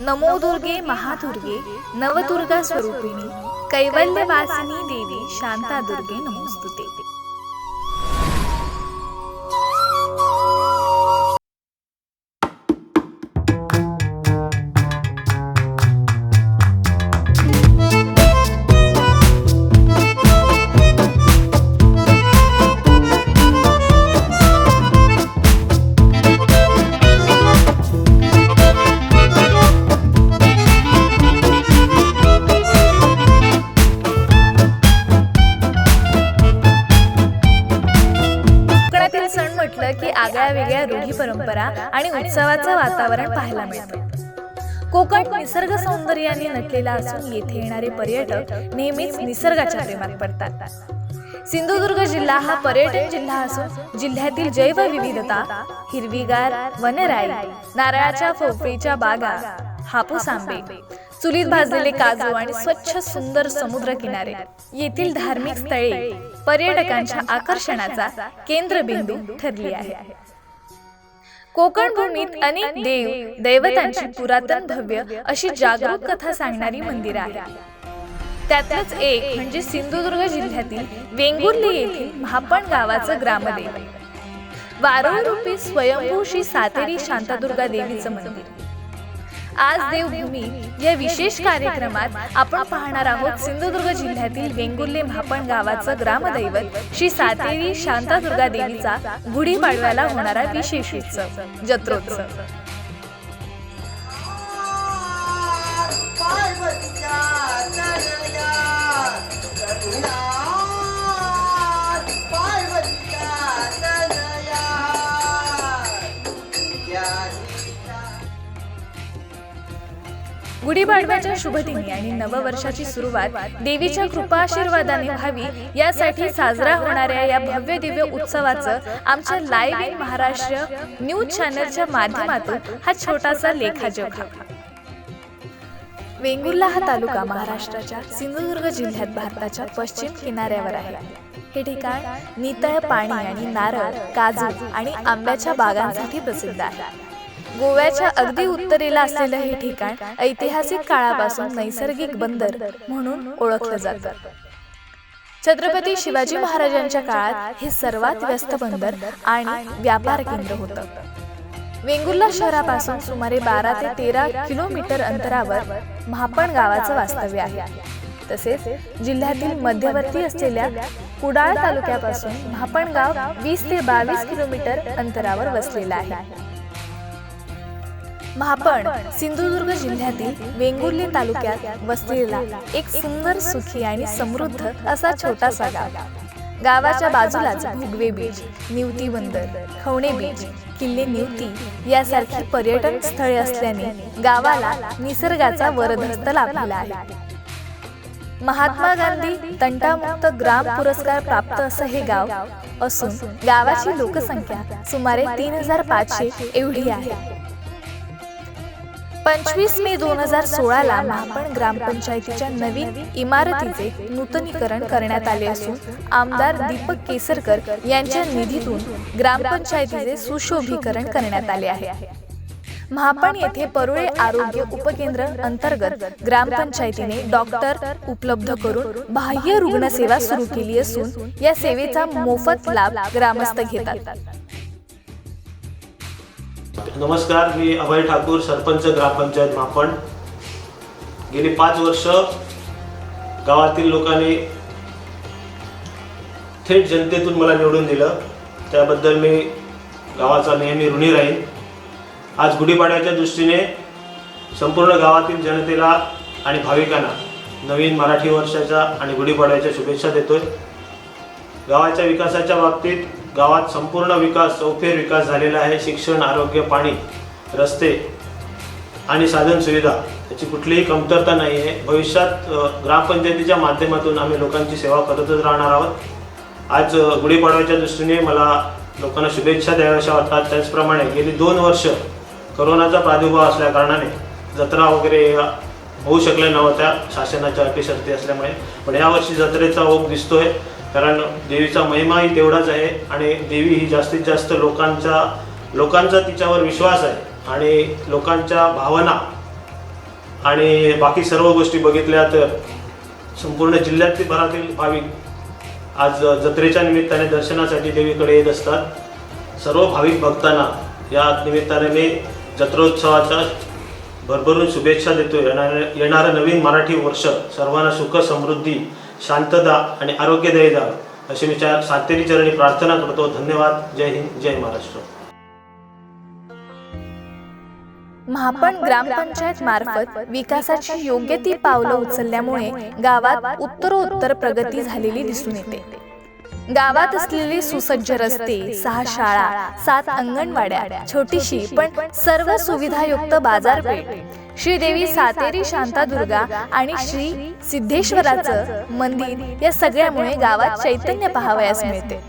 नमो दुर्गे महादुर्गे नवदुर्गा स्वरूपिणी कैवल्यवासिनी देवी शांता दुर्गे नमोस्तुते. आगळ्या वेगळ्या रूढी परंपरा आणि उत्सवाचं वातावरण पाहायला मिळतं. कोकण निसर्ग सौंदर्याने नटलेला असून येथे येणारे पर्यटक नेहमीच निसर्गाच्या प्रेमात पडतात. सिंधुदुर्ग जिल्हा हा पर्यटन जिल्हा असून जिल्ह्यातील जैवविविधता हिरवीगार वनराई नारळाच्या फोफळीच्या बागा हापूस आंबे चुलीत भाजलेले काजू आणि स्वच्छ सुंदर समुद्र किनारे. येथील धार्मिक स्थळे पर्यटकांच्या आकर्षणाचा केंद्रबिंदू ठरली आहे कोकण भूमीत अनेक देव दैवतांची पुरातन भव्य अशी जागरूक कथा सांगणारी मंदिरं आहेत. त्यातलंच एक म्हणजे सिंधुदुर्ग जिल्ह्यातील वेंगुर्ले येथील महापण गावाचं ग्रामदेव. वारोरूपी स्वयंभू श्री सातेरी शांतादुर्गा देवीचं मंदिर. आज देवभूमी. या विशेष कार्यक्रमात आपण पाहणार आहोत सिंधुदुर्ग जिल्ह्यातील वेंगुर्ले महापण गावाचं ग्रामदैवत श्री सातेरी शांतादुर्गा देवीचा गुढीपाडव्याला होणारा विशेष उत्सव जत्रोत्सव. गुढीपाडव्याच्या शुभदिनी आणि नववर्षाची सुरुवात देवीच्या कृपा आशीर्वादाने व्हावी यासाठी साजरा होणाऱ्या या भव्य दिव्य उत्सवाचं आमच्या लाईव्ह इन महाराष्ट्र न्यूज चॅनलच्या माध्यमातून हा छोटासा लेखाजोखा. वेंगुर्ला हा तालुका महाराष्ट्राच्या सिंधुदुर्ग जिल्ह्यात भारताच्या पश्चिम किनाऱ्यावर आहे. हे ठिकाण नितळ पाणी आणि नारळ काजू आणि आंब्याच्या बागांसाठी प्रसिद्ध आहे. गोव्याच्या अगदी उत्तरेला असलेलं हे ठिकाण ऐतिहासिक काळापासून नैसर्गिक बंदर म्हणून ओळखलं जातं. छत्रपती शिवाजी महाराजांच्या काळात हे सर्वात व्यस्त बंदर आणि व्यापार केंद्र होतं. वेंगुर्ला शहरापासून सुमारे बारा ते तेरा किलोमीटर अंतरावर महापण गावाचं वास्तव्य आहे. तसेच जिल्ह्यातील मध्यवर्ती असलेल्या कुडाळ तालुक्यापासून महापण गाव वीस ते बावीस किलोमीटर अंतरावर वसलेलं आहे. महापण सिंधुदुर्ग जिल्ह्यातील वेंगुर्ले तालुक्यात वसलेला एक सुंदर सुखी आणि समृद्ध असा छोटासा गाव. गावाच्या बाजूलाच भुगवे बीच निवती बंदर खवणे बीच किल्ले निवती यासारखी पर्यटन स्थळे असल्याने गावाला निसर्गाचा वरदहस्त लाभलेला आहे. महात्मा गांधी तंटामुक्त ग्राम पुरस्कार प्राप्त असं हे गाव असून गावाची लोकसंख्या सुमारे तीन हजार पाचशे एवढी आहे. पंचवीस मे दोन हजार सोळाला महापण ग्रामपंचायतीच्या नवीन इमारतीचे नूतनीकरण करण्यात आले असून आमदार दीपक केसरकर यांच्या निधीतून ग्रामपंचायतीचे सुशोभीकरण करण्यात आले आहे. महापण येथे परुळे आरोग्य उपकेंद्र अंतर्गत ग्रामपंचायतीने डॉक्टर उपलब्ध करून बाह्य रुग्णसेवा सुरू केली असून या सेवेचा मोफत लाभ ग्रामस्थ घेतात. नमस्कार मी अभय ठाकूर सरपंच ग्रामपंचायत मापण गेली पाच वर्ष गावातील लोकांनी थेट जनतेतून मला निवडून दिलं. त्याबद्दल मी गावाचा नेहमी ऋणी राहीन. आज गुढीपाड्याच्या दृष्टीने संपूर्ण गावातील जनतेला आणि भाविकांना नवीन मराठी वर्षाच्या आणि गुढीपाड्याच्या शुभेच्छा देतोय. गावाच्या विकासाच्या बाबतीत गावात संपूर्ण विकास चौफेर विकास झालेला आहे. शिक्षण आरोग्य पाणी रस्ते आणि साधन सुविधा याची कुठलीही कमतरता नाही आहे. भविष्यात ग्रामपंचायतीच्या माध्यमातून आम्ही लोकांची सेवा करतच राहणार आहोत. आज गुढीपाडव्याच्या दृष्टीने मला लोकांना शुभेच्छा द्याव्याशा वाटतात. त्याचप्रमाणे गेली दोन वर्ष करोनाचा प्रादुर्भाव असल्या कारणाने जत्रा वगैरे या होऊ शकल्या नव्हत्या. शासनाच्या अटी शर्ती असल्यामुळे. पण यावर्षी जत्रेचा ओघ दिसतोय. कारण देवीचा महिमाही तेवढाच आहे आणि देवी ही जास्तीत जास्त लोकांच्या लोकांचा तिच्यावर विश्वास आहे आणि लोकांच्या भावना आणि बाकी सर्व गोष्टी बघितल्या तर संपूर्ण जिल्ह्यातील भरातील भाविक आज जत्रेच्या निमित्ताने दर्शनासाठी देवीकडे येत असतात. सर्व भाविक भक्तांना या निमित्ताने मी जत्रोत्सवाच्या भरभरून शुभेच्छा देतो येणारं येणारं नवीन मराठी वर्ष सर्वांना सुख समृद्धी शांतता आणि आरोग्यदायी जावं अशी मी सातेरी चरणी प्रार्थना करतो. धन्यवाद. जय हिंद. जय महाराष्ट्र. महापण ग्रामपंचायत मार्फत विकासाची योग्य ती पावलं उचलल्यामुळे गावात उत्तरोत्तर प्रगती झालेली दिसून येते. गावात असलेले सुसज्ज रस्ते सहा शाळा सात अंगणवाड्या छोटीशी पण सर्व सुविधायुक्त बाजारपेठ श्रीदेवी सातेरी शांतादुर्गा आणि श्री सिद्धेश्वराचं मंदिर या सगळ्यामुळे गावात चैतन्य पाहावयास मिळते.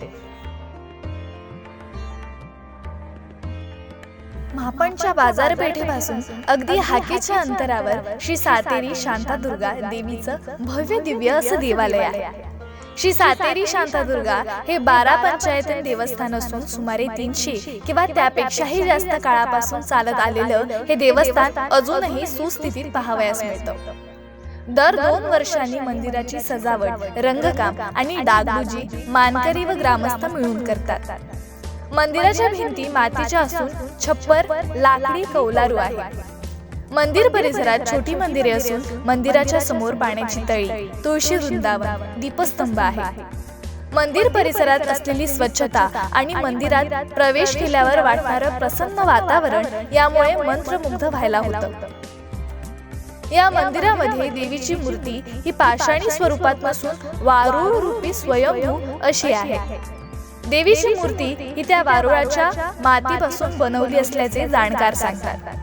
महापणच्या बाजारपेठेपासून अगदी हाकेच्या अंतरावर श्री सातेरी शांतादुर्गा देवीचं भव्य दिव्य असं देवालय आहे. श्री सातेरी शांतादुर्गा हे बारा पंचायत देवस्थान असून सुमारे तीनशे किंवा त्यापेक्षाही जास्त काळापासून चालत आलेलं हे देवस्थान अजूनही सुस्थितीत पाहावयास मिळतं. दर दोन वर्षांनी मंदिराची सजावट रंगकाम आणि डागडुजी मानकरी व ग्रामस्थ मिळून करतात. मंदिराच्या भिंती मातीच्या असून छप्पर लाकडी कौलारू आहे मंदिर परिसरात छोटी मंदिरे असून मंदिराच्या समोर पाण्याची तळी तुळशी वृंदावन दीपस्तंभ आहे. मंदिर परिसरात असलेली स्वच्छता आणि मंदिरात प्रवेश केल्यावर वाटणारं प्रसन्न वातावरण यामुळे मंत्रमुग्ध व्हायला होतं. या मंदिरामध्ये देवीची मूर्ती ही पाषाणी स्वरूपात नसून वारुळ रूपी स्वयंभू अशी आहे. देवीची मूर्ती ही त्या वारुळाच्या मातीपासून बनवली असल्याचे जाणकार सांगतात.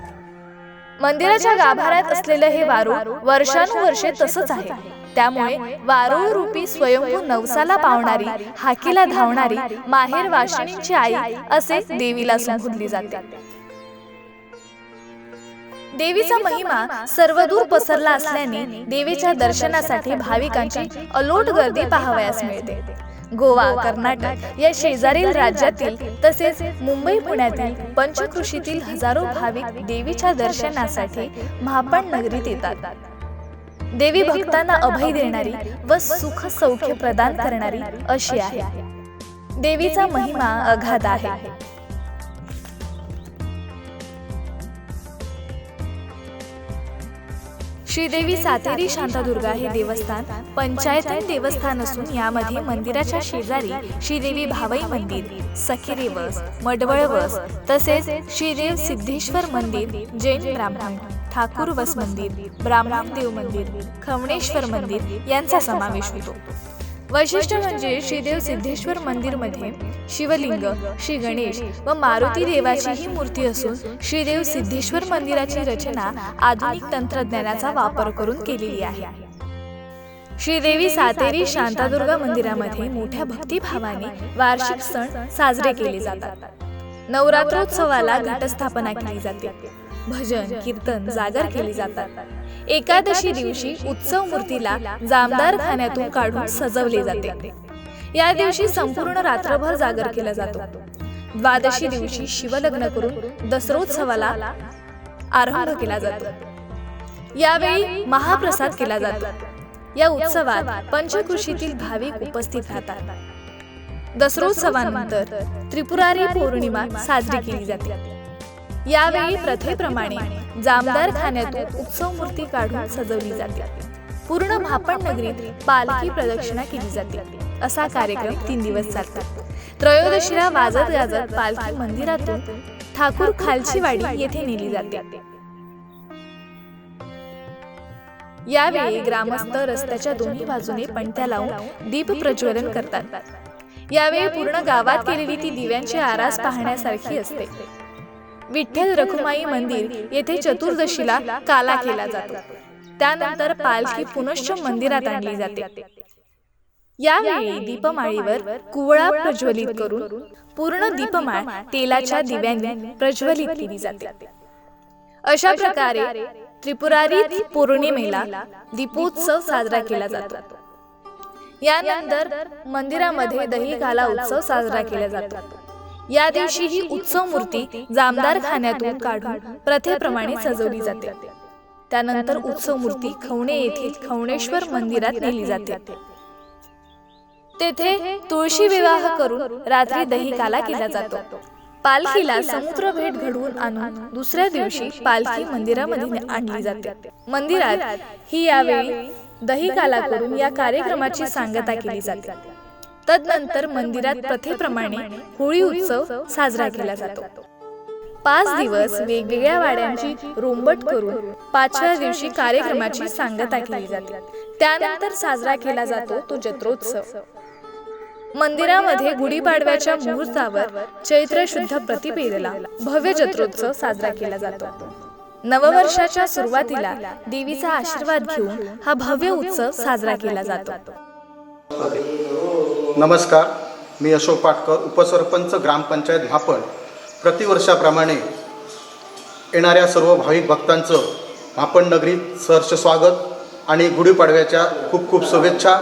मंदिराच्या गाभाऱ्यात असलेलं हे वारूळ वर्षानुवर्षे तसंच आहे. त्यामुळे वारुळ रूपी स्वयंभू नवसाला पावणारी हाकीला धावणारी माहेर वाशिणीची आई असे देवीला संबोधली जाते. देवीचा महिमा सर्वदूर पसरला असल्याने देवीच्या दर्शनासाठी भाविकांची अलोट गर्दी पाहावयास मिळते. गोवा कर्नाटक या शेजारील राज्यातील तसेच मुंबई पुण्यातील पंचकृषीतील हजारो भाविक देवीच्या दर्शनासाठी महापण नगरीत येतात. देवी भक्तांना अभय देणारी व सुख सौख्य प्रदान करणारी अशी आहे. देवीचा महिमा अगाध आहे. श्रीदेवी सातेरी शांतादुर्गा हे देवस्थान पंचायतन देवस्थान असून यामध्ये मंदिराच्या शेजारी श्रीदेवी भावई मंदिर सखेरी बस मडवळ बस तसेच श्रीदेव सिद्धेश्वर मंदिर जैन ब्राह्मण ठाकूर वस मंदिर ब्राह्मण देव मंदिर खवणेश्वर मंदिर यांचा समावेश होतो. वैशिष्ट्य म्हणजे श्रीदेव सिद्धेश्वर मंदिरमध्ये शिवलिंग श्री गणेश व मारुती देवाची ही मूर्ती असून श्रीदेव सिद्धेश्वर मंदिराची रचना आधुनिक तंत्रज्ञानाचा वापर करून केलेली आहे. श्रीदेवी सातेरी शांतादुर्गा मंदिरामध्ये मोठ्या भक्तिभावाने वार्षिक सण साजरे केले जातात. नवरात्रोत्सवाला घटस्थापना केली जाते. भजन कीर्तन जागर केली जातात. एकादशी दिवशी उत्सव मूर्तीला जामदार खाण्यातून काढून सजवले जाते. या दिवशी संपूर्ण रात्रभर जागर केला जातो. द्वादशी दिवशी शिवलग्न करून दसरोत्सवाला आरंभ केला जातो. यावेळी महाप्रसाद केला जातो. या उत्सवात पंचकृषीतील भाविक उपस्थित राहतात. दसरोत्सवानंतर त्रिपुरारी पौर्णिमा साजरी केली जाते. यावेळी प्रथेप्रमाणे जामदार खाण्यातून उत्सव मूर्ती काढून सजवली जाते. पूर्ण भापण नगरीत पालखी प्रदक्षिणा केली जाते. असा कार्यक्रम तीन दिवस चालतात त्रयोदशीला वाजत गाजत पालखी मंदिरातून ठाकूर खालची वाडी येथे नेली जाते. यावेळी ग्रामस्थ रस्त्याच्या दोन्ही बाजूने पणत्या लावून दीप प्रज्वलन करतात. यावेळी पूर्ण गावात केलेली ती दिव्यांची आरास पाहण्यासारखी असते. विठ्ठल रखुमाई मंदिर येथे चतुर्दशीला काला केला जातो. त्यानंतर पालखी पुनश्च मंदिरात आणली जाते. यावेळी दीपमाळीवर कुवळा प्रज्वलित करून पूर्ण दीपमाळ तेलाच्या दिव्यांनी प्रज्वलित केली जाते. अशा प्रकारे त्रिपुरारी पौर्णिमेला दीपोत्सव साजरा केला जातो. यानंतर मंदिरामध्ये दही काला उत्सव साजरा केला जातो. या दिवशी ही उत्सव मूर्ती जामदार खाण्यातून काढून प्रथेप्रमाणे सजवली जाते. त्यानंतर उत्सव मूर्ती खवणे येथील खवणेश्वर मंदिरात नेली जाते. तेथे तुळशी विवाह करून रात्री दहिकाला केला जातो. पालखीला समुद्र भेट घडवून आणून दुसऱ्या दिवशी पालखी मंदिरामध्ये आणली जाते. मंदिरात ही यावेळी दहिकाला करून या कार्यक्रमाची सांगता केली जाते. तदनंतर मंदिरात प्रथेप्रमाणे होळी उत्सव साजरा केला जातो. पाच दिवस वेगवेगळ्या वाड्यांची रोंबट करून पाचव्या दिवशी कार्यक्रमाची सांगता केली जाते. त्यानंतर साजरा केला जातो तो जत्रोत्सव. मंदिरामध्ये गुढीपाडव्याच्या मुहूर्तावर चैत्र शुद्ध प्रतिपेदेला भव्य जत्रोत्सव साजरा केला जातो. नववर्षाच्या सुरुवातीला देवीचा आशीर्वाद घेऊन हा भव्य उत्सव साजरा केला जातो. नमस्कार मी अशोक पाटकर उपसरपंच ग्रामपंचायत म्हापण प्रतिवर्षाप्रमाणे येणाऱ्या सर्व भाविक भक्तांचं म्हापण नगरीत सहर्ष स्वागत आणि गुढीपाडव्याच्या खूप खूप शुभेच्छा.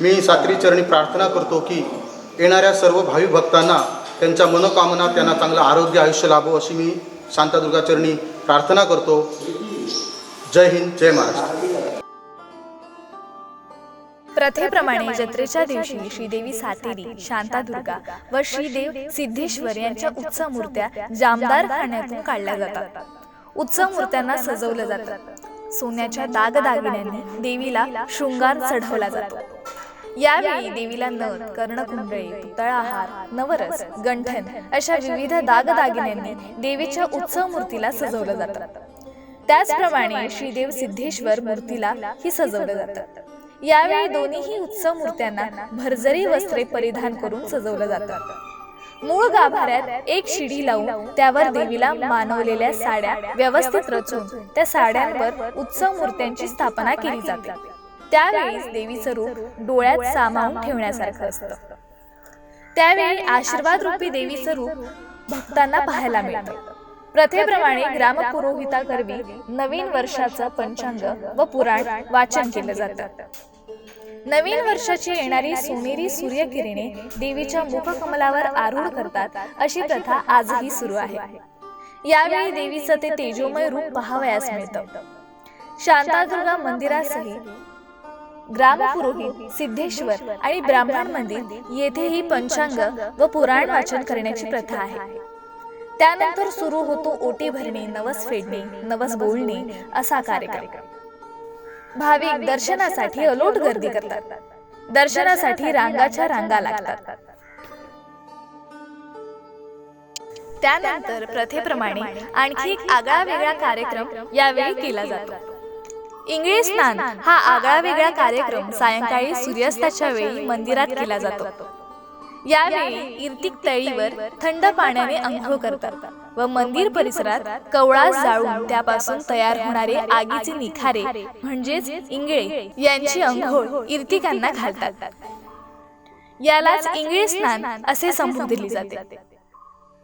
मी सात्रीचरणी प्रार्थना करतो की येणाऱ्या सर्व भाविक भक्तांना त्यांच्या मनोकामना त्यांना चांगलं आरोग्य आयुष्य लाभो अशी मी शांतादुर्गाचरणी प्रार्थना करतो. जय हिंद जय महाराष्ट्र. प्रथेप्रमाणे जत्रेच्या दिवशी श्रीदेवी सातेरी शांतादुर्गा व श्रीदेव सिद्धेश्वर यांच्या उत्सव मूर्त्या जामदार खाण्यातून काढल्या जातात. उत्सव मूर्त्यांना सजवलं जातं. सोन्याच्या दागदागिन्यांनी देवीला शृंगार चढवला जातो. यावेळी देवीला नथ कर्णकुंडळे पुतळा हार नवरस गंठन अशा विविध दागदागिन्यांनी देवीच्या उत्सव मूर्तीला सजवलं जातं. त्याचप्रमाणे श्रीदेव सिद्धेश्वर मूर्तीला ही सजवलं जातं. यावेळी दोन्हीही उत्सव मूर्त्यांना भरजरी वस्त्रे परिधान करून सजवलं जातं. मूळ गाभाऱ्यात एक शिडी लावून त्यावर देवीला मानवलेल्या साड्या व्यवस्थित रचून त्या साड्यांवर उत्सव मूर्त्यांची स्थापना केली जाते. त्यावेळी देवीचं रूप डोळ्यात सामावून ठेवण्यासारखं असतं. त्यावेळी आशीर्वाद रूपी देवीचं रूप भक्तांना पाहायला मिळतं. प्रथेप्रमाणे ग्रामपुरोहिताकरवी नवीन वर्षाचं पंचांग व पुराण वाचन केलं जातं. नवीन वर्षाची येणारी सोनेरी सूर्यकिरणे देवीच्या मुखकमलावर आरूढ करतात अशी प्रथा आजही सुरू आहे. यावेळी देवीचं ते तेजोमय रूप पाहावयास मिळतं. शांतादुर्गा मंदिरासहित ग्रामपुरोहित सिद्धेश्वर आणि ब्राह्मण मंदिर येथेही पंचांग व पुराण वाचन करण्याची प्रथा आहे. त्यानंतर सुरू होतो ओटी भरणे नवस फेडणे नवस बोलणे असा कार्यक्रम. भाविक दर्शनासाठी अलोट गर्दी करतात. दर्शनासाठी रांगाच्या रांगा लागतात. त्यानंतर प्रथेप्रमाणे आणखी एक आगळा वेगळा कार्यक्रम यावेळी केला जातो. इंगळे स्नान हा आगळा वेगळा कार्यक्रम. सायंकाळी सूर्यास्ताच्या वेळी मंदिरात केला जातो. यावेळी इर्तिक तळीवर थंड पाण्याने अंघोळ करतात व मंदिर परिसरात कवळास जाळून त्यापासून तयार होणारे आगीचे निखारे म्हणजेच इंगळे यांची अंघोळ इर्तिकांना घालतात. यालाच इंगळे स्नान असे संबोधले जाते.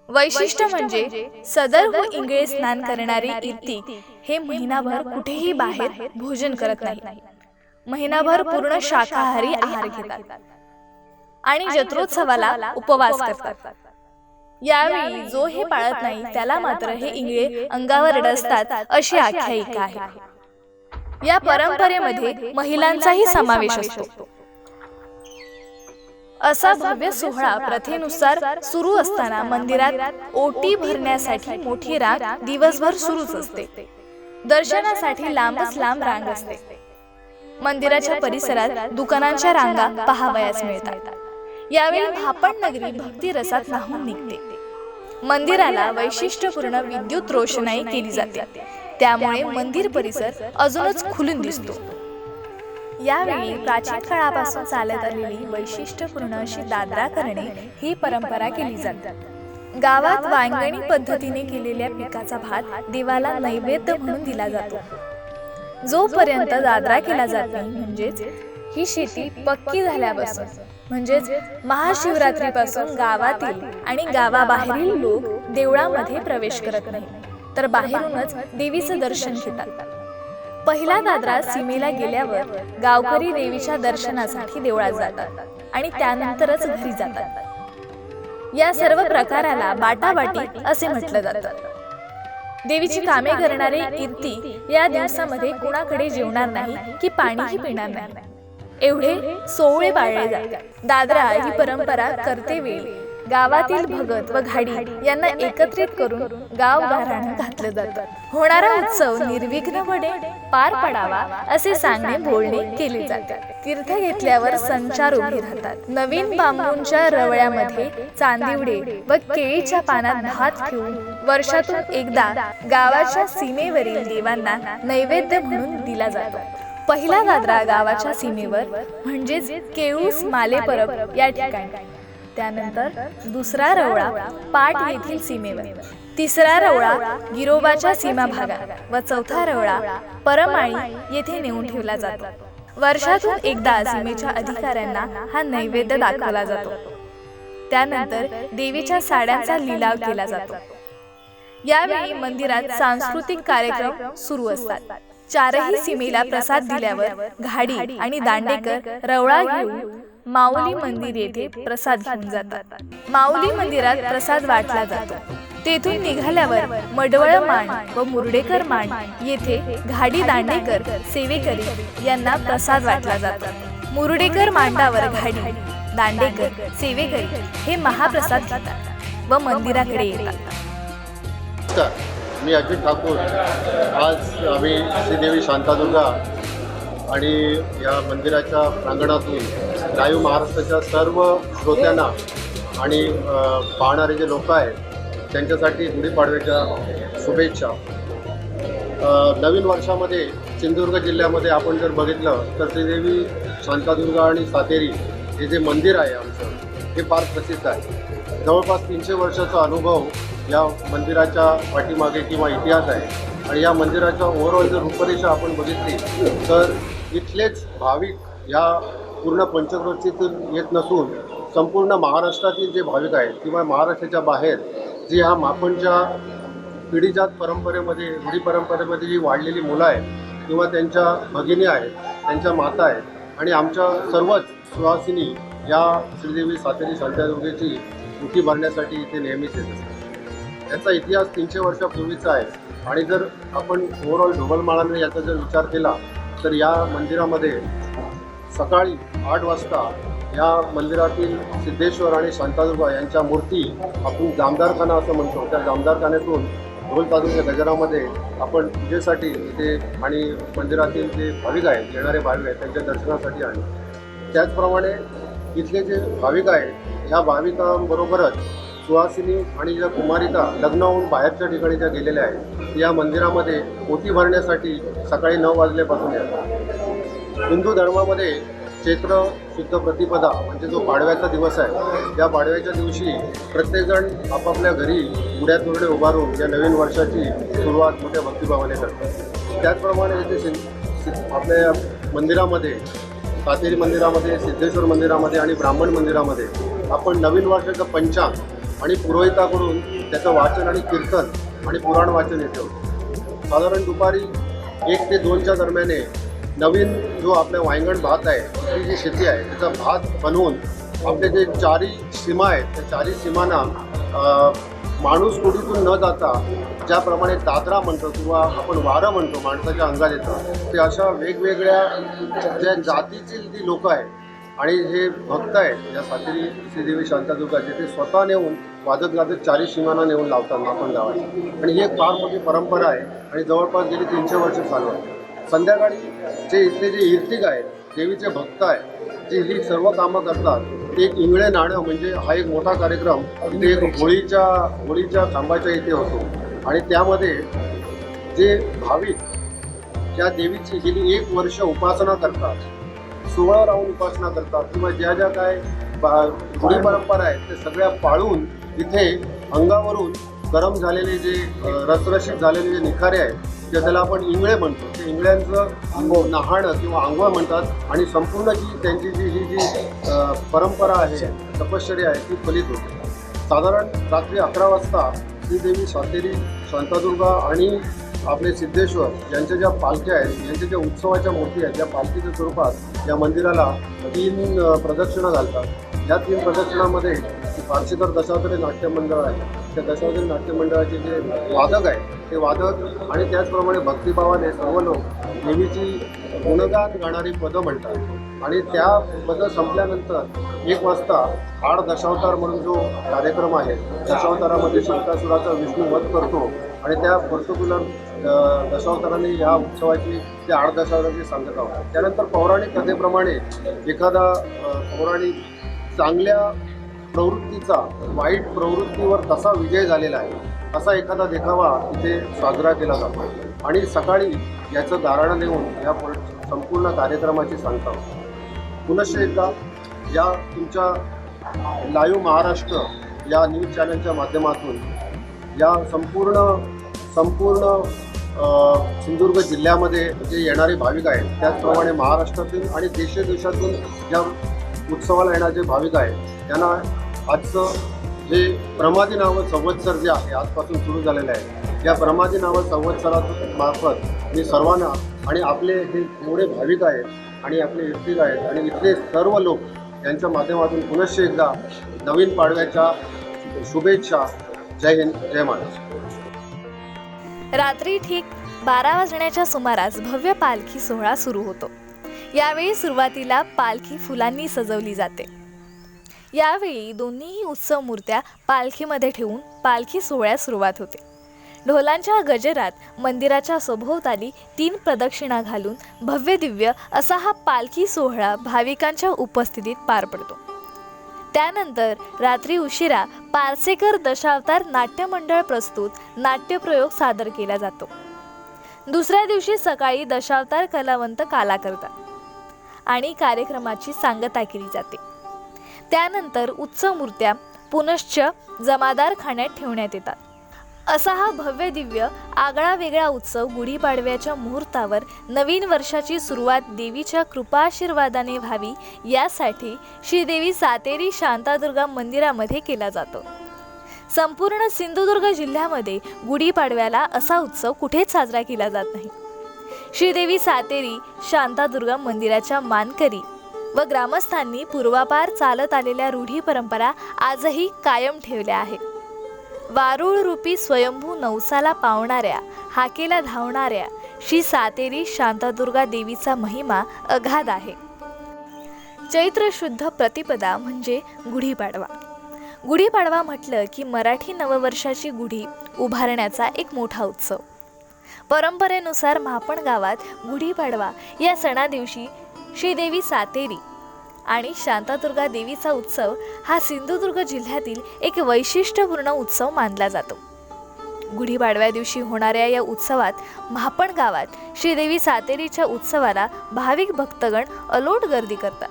वैशिष्ट्य म्हणजे सदर व इंगळे स्नान करणारे इर्तिक हे महिनाभर कुठेही बाहेर भोजन करत नाही महिनाभर पूर्ण शाकाहारी आहार घेतात. आणि जत्रोत्सवाला उपवास करतात. यावेळी जो हे पाळत नाही त्याला मात्र हे इंगळे अंगावर डसतात अशी आख्यायिका आहे. या परंपरेमध्ये महिलांचाही समावेश असतो. असा भव्य सोहळा प्रथेनुसार सुरू असताना मंदिरात ओटी भरण्यासाठी मोठी रांग दिवसभर सुरूच असते. दर्शनासाठी लांबच लांब रांग असते. मंदिराच्या परिसरात दुकानांच्या रांगा पाहावयास मिळतात. यावेळी भापण नगरी भक्ती रसात नाहून निघते. मंदिराला वैशिष्ट्यपूर्ण विद्युत रोषणाई केली जाते. त्यामुळे मंदिर परिसर अजूनच खुलून दिसतो. यावेळी प्राचीन काळापासून चालत आलेली वैशिष्ट्यपूर्ण अशी दादरा करणे ही परंपरा केली जाते. गावात वांगणी पद्धतीने केलेल्या पिकाचा भात देवाला नैवेद्य म्हणून दिला जातो. जोपर्यंत दादरा केला जात नाही म्हणजेच ही शेती पक्की झाल्यापासून. म्हणजेच महाशिवरात्रीपासून गावातील आणि गावाबाहेरील लोक देवळामध्ये प्रवेश करत नाही तर बाहेरूनच देवीचं दर्शन घेतात. पहिला दादरा सीमेला गेल्यावर गावकरी देवीच्या दर्शनासाठी देवळात जातात आणि त्यानंतरच घरी जातात. या सर्व प्रकाराला बाटाबाटी असे म्हटलं जातं. देवीची कामे करणारे कीर्ती या दिवसामध्ये कुणाकडे जेवणार नाही की पाणीही पिणार नाही. एवढे सोहळे पाळले जातात. दादरा ही परंपरा करते वेळी. गावातील भगत व घाडी यांना एकत्रित करून गाव गाऱ्हाणं घातलं जातं. होणारा उत्सव निर्विघ्नपणे पार पडावा असे सांगणे बोलणे केले जाते तीर्थ घेतल्यावर संचार उभे राहतात. नवीन बांबूंच्या रवळ्यामध्ये चांदिवडे व केळीच्या पानात भात ठेवून वर्षातून एकदा गावाच्या सीमेवरील देवांना नैवेद्य म्हणून दिला जातो. पहिला दादरा गावाच्या सीमेवर म्हणजेच केळूस माले परब या ठिकाणी. त्यानंतर दुसरा रवळा पाट येथील सीमेवर. तिसरा रवळा गिरोबाच्या सीमा भागात व चौथा रवळा परमाळी येथे नेऊन ठेवला जातो. वर्षातून एकदा सीमेच्या अधिकाऱ्यांना हा नैवेद्य दाखवला जातो. त्यानंतर देवीच्या साड्यांचा लिलाव केला जातो. यावेळी मंदिरात सांस्कृतिक कार्यक्रम सुरू असतात. चारही सीमेला प्रसाद दिल्यावर घाडी आणि दांडेकर रवळा घेऊन माऊली मंदिर येथे प्रसाद घेऊन जातात. माऊली मंदिरात प्रसाद वाटला जातो. तेथून निघाल्यावर मडवळ माण व मुर्डेकर माण येथे घाडी दांडेकर सेवेकरी यांना प्रसाद वाटला जातो. मुर्डेकर मांडावर घाडी दांडेकर सेवेकरी हे महाप्रसाद घेतात व मंदिराकडे येतात. मी अजित ठाकूर. आज आम्ही श्रीदेवी शांतादुर्गा आणि या मंदिराच्या प्रांगणातून लाईव्ह महाराष्ट्राच्या सर्व श्रोत्यांना आणि पाहणारे जे लोक आहेत त्यांच्यासाठी गुढीपाडव्याच्या शुभेच्छा. नवीन वर्षामध्ये सिंधुदुर्ग जिल्ह्यामध्ये आपण जर बघितलं तर श्रीदेवी शांतादुर्गा आणि सातेरी हे जे मंदिर आहे आमचं हे फार प्रसिद्ध आहे. जवळपास तीनशे वर्षाचा अनुभव या मंदिराच्या पाठीमागे किंवा इतिहास आहे आणि या मंदिराच्या ओव्हरऑल जर रूपरेषा आपण बघितली तर इथलेच भाविक या पूर्ण पंचक्रोशीतून येत नसून संपूर्ण महाराष्ट्रातील जे भाविक आहेत किंवा महाराष्ट्राच्या बाहेर जी ह्या मापणच्या पिढीजात परंपरेमध्ये रूढी परंपरेमध्ये जी वाढलेली मुलं आहेत किंवा त्यांच्या भगिनी आहेत त्यांच्या माता आहेत आणि आमच्या सर्वच सुहासिनी या श्रीदेवी सातेरी शांतादुर्गेची मुठी भरण्यासाठी इथे नेहमीच येत असतात. याचा इतिहास तीनशे वर्षापूर्वीचा आहे. आणि जर आपण ओव्हरऑल ढोबलमाळाने याचा जर विचार केला तर या मंदिरामध्ये सकाळी आठ वाजता या मंदिरातील सिद्धेश्वर आणि शांतादुर्गा यांच्या मूर्ती आपण जामदारखाना असं म्हणतो. त्या जामदारखान्यातून ढोल तालुक्या गजरामध्ये आपण पूजेसाठी इथे आणि मंदिरातील जे भाविक आहेत येणारे भाविक आहेत त्यांच्या दर्शनासाठी आणि त्याचप्रमाणे इथले जे भाविक आहेत ह्या भाविकांबरोबरच सुहासिनी आणि ज्या कुमारिका लग्न होऊन बाहेरच्या ठिकाणी ज्या गेलेल्या आहेत या मंदिरामध्ये ओटी भरण्यासाठी सकाळी नऊ वाजल्यापासून येतात. हिंदू धर्मामध्ये चैत्र शुद्ध प्रतिपदा म्हणजे जो पाडव्याचा दिवस आहे या पाडव्याच्या दिवशी प्रत्येकजण आपापल्या घरी गुड्या तुरडे उभारून या नवीन वर्षाची सुरुवात मोठ्या भक्तिभावाने करतात. त्याचप्रमाणे इथे आपल्या मंदिरामध्ये कातेरी मंदिरामध्ये सिद्धेश्वर मंदिरामध्ये आणि ब्राह्मण मंदिरामध्ये आपण नवीन वर्षाचं पंचांग आणि पुरोहिताकडून त्याचं वाचन आणि कीर्तन आणि पुराण वाचन येतं. साधारण दुपारी एक ते दोनच्या दरम्याने नवीन जो आपल्या वायंगण भात आहे ती जी शेती आहे त्याचा भात बनवून आपले जे चारी सीमा आहेत त्या चारी सीमांना माणूस कुडीतून न जाता ज्याप्रमाणे दादरा म्हणतो किंवा आपण वारं म्हणतो माणसाच्या अंगात येतं ते अशा वेगवेगळ्या ज्या जातीची जी लोकं आहेत आणि हे भक्त आहेत या सातेरी श्रीदेवी शांतादुर्गाचे ते स्वतः नेऊन वाजत गाजत चारी सीमांना नेऊन लावतात मापण गावात आणि ही एक फार मोठी परंपरा आहे आणि जवळपास गेली तीनशे वर्ष चालू आहे. संध्याकाळी जे इथले जे ईर्तिक आहेत देवीचे भक्त आहेत जे ही सर्व कामं करतात ते एक इंगळे नाणं म्हणजे हा एक मोठा कार्यक्रम इथे एक होळीच्या होळीच्या खांबाच्या इथे होतो. आणि त्यामध्ये जे भाविक त्या देवीची गेली एक वर्ष उपासना करतात सोहळा राहून उपासना करतात किंवा ज्या ज्या काय बा- रूढी परंपरा आहेत ते सगळ्या पाळून इथे अंगावरून गरम झालेले जे रसरशीत झालेले जे निखारे आहेत ते त्याला आपण इंगळे म्हणतो. ते इंगळ्यांचं आंघोळ नहाणं किंवा आंघोळ म्हणतात आणि संपूर्ण जी त्यांची जी ही जी परंपरा आहे तपश्चर्या आहे ती फलित होते. साधारण रात्री अकरा वाजता श्रीदेवी सातेरी शांतादुर्गा आणि आपले सिद्धेश्वर यांच्या ज्या पालख्या आहेत यांच्या ज्या उत्सवाच्या मूर्ती आहेत त्या पालखीच्या स्वरूपात या मंदिराला तीन प्रदक्षिणा घालतात. या तीन प्रदक्षिणामध्ये पारशीकर दशावतारी नाट्य मंडळ आहे. त्या दशावतारी नाट्य मंडळाचे जे वादक आहे ते वादक आणि त्याचप्रमाणे भक्तिभावाने सर्व लोक देवीची गुणगान गाणारी पदं म्हणतात. आणि त्या पदं संपल्यानंतर एक वाजता आठ दशावतार म्हणून जो कार्यक्रम आहे दशावतारामध्ये शंकासुराचा विष्णू वध करतो आणि त्या पर्टिक्युलर दशावतारांनी या उत्सवाची त्या आठ दशावताराची सांगता त्यानंतर पौराणिक कथेप्रमाणे एखादा पौराणिक चांगल्या प्रवृत्तीचा वाईट प्रवृत्तीवर कसा विजय झालेला आहे असा एखादा देखावा तिथे साजरा केला जातो. आणि सकाळी याचं गाराणं नेऊन या संपूर्ण कार्यक्रमाची सांगता पुनश्च एकदा या तुमच्या लाईव्ह महाराष्ट्र या न्यूज चॅनलच्या माध्यमातून या संपूर्ण संपूर्ण सिंधुदुर्ग जिल्ह्यामध्ये जे येणारे भाविक आहेत त्याचप्रमाणे महाराष्ट्रातून आणि देशदेशातून या उत्सवाला येणारे जे भाविक आहेत त्यांना आजचं जे प्रमादी नावं संवत्सर जे आहे आजपासून सुरू झालेलं आहे या प्रमादी नावं संवत्सरात मार्फत मी सर्वांना आणि आपले हे मोठे भाविक आहेत आणि आपले इष्टिक आहेत आणि इथले सर्व लोक यांच्या माध्यमातून पुनश्च एकदा नवीन पाडव्याच्या शुभेच्छा. जय हिंद जय महाराष्ट्र. रात्री ठीक बारा वाजण्याच्या सुमारास भव्य पालखी सोहळा सुरू होतो. यावेळी सुरुवातीला पालखी फुलांनी सजवली जाते. यावेळी दोन्हीही उत्सव मूर्त्या पालखीमध्ये ठेवून पालखी सोहळ्यास सुरुवात होते. ढोलांच्या गजरात मंदिराच्या सभोवताली तीन प्रदक्षिणा घालून भव्य दिव्य असा हा पालखी सोहळा भाविकांच्या उपस्थितीत पार पडतो. त्यानंतर रात्री उशिरा पारसेकर दशावतार नाट्यमंडळ प्रस्तुत नाट्यप्रयोग सादर केला जातो. दुसऱ्या दिवशी सकाळी दशावतार कलावंत काला करतात आणि कार्यक्रमाची सांगता केली जाते. त्यानंतर उत्सव मूर्त्या पुनश्च जमादार खाण्यात ठेवण्यात येतात. असा हा भव्य दिव्य आगळा वेगळा उत्सव गुढीपाडव्याच्या मुहूर्तावर नवीन वर्षाची सुरुवात देवीच्या कृपाशीर्वादाने व्हावी यासाठी श्रीदेवी सातेरी शांतादुर्गा मंदिरामध्ये केला जातो. संपूर्ण सिंधुदुर्ग जिल्ह्यामध्ये गुढीपाडव्याला असा उत्सव कुठेच साजरा केला जात नाही? श्रीदेवी सातेरी शांतादुर्गा मंदिराच्या मानकरी व ग्रामस्थांनी पूर्वापार चालत आलेल्या रूढी परंपरा आजही कायम ठेवल्या आहेत. वारुळ रूपी स्वयंभू नवसाला पावणाऱ्या हाकेला धावणाऱ्या श्री सातेरी शांतादुर्गा देवीचा महिमा अगाध आहे. चैत्र शुद्ध प्रतिपदा म्हणजे गुढीपाडवा. गुढीपाडवा म्हटलं की मराठी नववर्षाची गुढी उभारण्याचा एक मोठा उत्सव. परंपरेनुसार म्हापण गावात गुढीपाडवा या सणादिवशी श्रीदेवी सातेरी आणि शांतादुर्गा देवीचा उत्सव हा सिंधुदुर्ग जिल्ह्यातील एक वैशिष्ट्यपूर्ण उत्सव मानला जातो. गुढीपाडव्या दिवशी होणाऱ्या या उत्सवात म्हापण गावात श्रीदेवी सातेरीच्या उत्सवाला भाविक भक्तगण अलोट गर्दी करतात.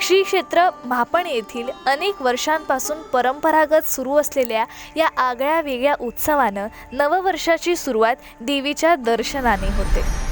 श्री क्षेत्र म्हापण येथील अनेक वर्षांपासून परंपरागत सुरू असलेल्या या आगळ्या वेगळ्या उत्सवानं नववर्षाची सुरुवात देवीच्या दर्शनाने होते.